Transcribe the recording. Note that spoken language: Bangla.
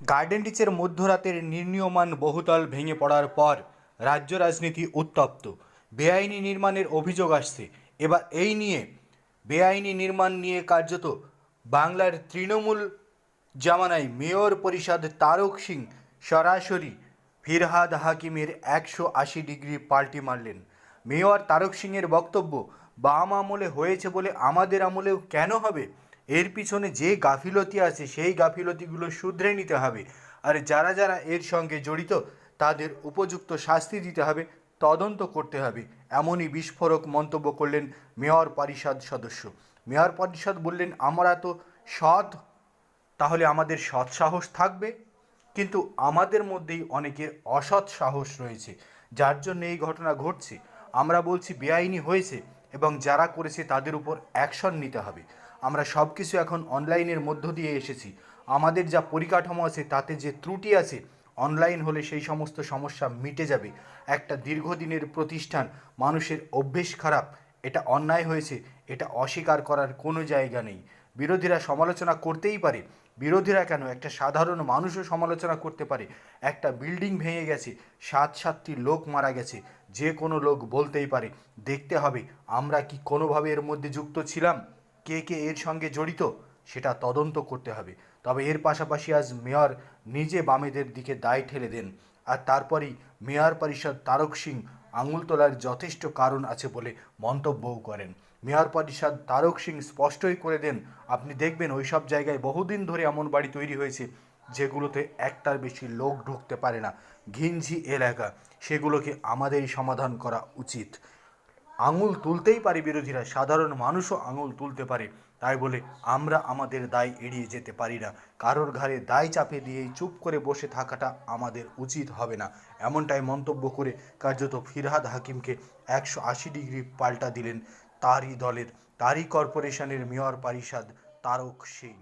গার্ডেন রিচের মধ্যরাতের নির্ণীয়মান বহুতল ভেঙে পড়ার পর রাজ্য রাজনীতি উত্তপ্ত। বেআইনি নির্মাণের অভিযোগ আসছে। এবার এই নিয়ে বেআইনি নির্মাণ নিয়ে কার্যত বাংলার তৃণমূল জামানায় মেয়র পরিষদ তারক সিং সরাসরি ফিরহাদ হাকিমের একশো আশি ডিগ্রি পাল্টি মারলেন। মেয়র তারক সিংয়ের বক্তব্য বাম আমলে হয়েছে বলে আমাদের আমলেও কেন হবে? এর পিছনে যে গাফিলতি আছে, সেই গাফিলতিগুলো শুধরে নিতে হবে। আর যারা যারা এর সঙ্গে জড়িত, তাদের উপযুক্ত শাস্তি দিতে হবে, তদন্ত করতে হবে। এমনই বিস্ফোরক মন্তব্য করলেন মেয়র পরিষদ সদস্য। মেয়র পরিষদ বললেন, আমরা তো সৎ, তাহলে আমাদের সৎ সাহস থাকবে। কিন্তু আমাদের মধ্যেই অনেকের অসৎ সাহস রয়েছে, যার জন্য এই ঘটনা ঘটছে। আমরা বলছি, বেআইনি হয়েছে এবং যারা করেছে তাদের উপর অ্যাকশন নিতে হবে। আমরা সব কিছু এখন অনলাইনের মধ্য দিয়ে এসেছি। আমাদের যা পরিকাঠামো আছে, তাতে যে ত্রুটি আছে, অনলাইন হলে সেই সমস্ত সমস্যা মিটে যাবে। একটা দীর্ঘদিনের প্রতিষ্ঠান, মানুষের অভ্যেস খারাপ, এটা অন্যায় হয়েছে, এটা অস্বীকার করার কোনো জায়গা নেই। বিরোধীরা সমালোচনা করতেই পারে, বিরোধীরা কেন? একটা সাধারণ মানুষও সমালোচনা করতে পারে। একটা বিল্ডিং ভেঙে গেছে, সাত সাতটি লোক মারা গেছে, যে কোনো লোক বলতেই পারে, দেখতে হবে আমরা কি কোনোভাবে এর মধ্যে যুক্ত ছিলাম? কে কে এর সঙ্গে জড়িত, সেটা তদন্ত করতে হবে। তবে এর পাশাপাশি আজ মেয়র নিজে বামেদের দিকে দায় ঠেলে দেন। আর তারপরই মেয়র পরিষদ তারক সিং আঙুল তোলার যথেষ্ট কারণ আছে বলে মন্তব্যও করেন। মেয়র পরিষদ তারক সিং স্পষ্টই করে দেন, আপনি দেখবেন ওই সব জায়গায় বহুদিন ধরে এমন বাড়ি তৈরি হয়েছে যেগুলোতে একটার বেশি লোক ঢুকতে পারে না। ঘিঞ্জি এলাকা, সেগুলোকে আমাদেরই সমাধান করা উচিত। আঙুল তুলতেই পারে বিরোধীরা, সাধারণ মানুষও আঙুল তুলতে পারে। তাই বলে, আমরা আমাদের দায় এড়িয়ে যেতে পারি না। কারোর ঘাড়ে দায় চাপে দিয়েই চুপ করে বসে থাকাটা আমাদের উচিত হবে না। এমনটাই মন্তব্য করে কার্যত ফিরহাদ হাকিমকে একশো আশি ডিগ্রি পাল্টা দিলেন তারই দলের, তারই কর্পোরেশনের মেয়র পারিষদ তারক সিং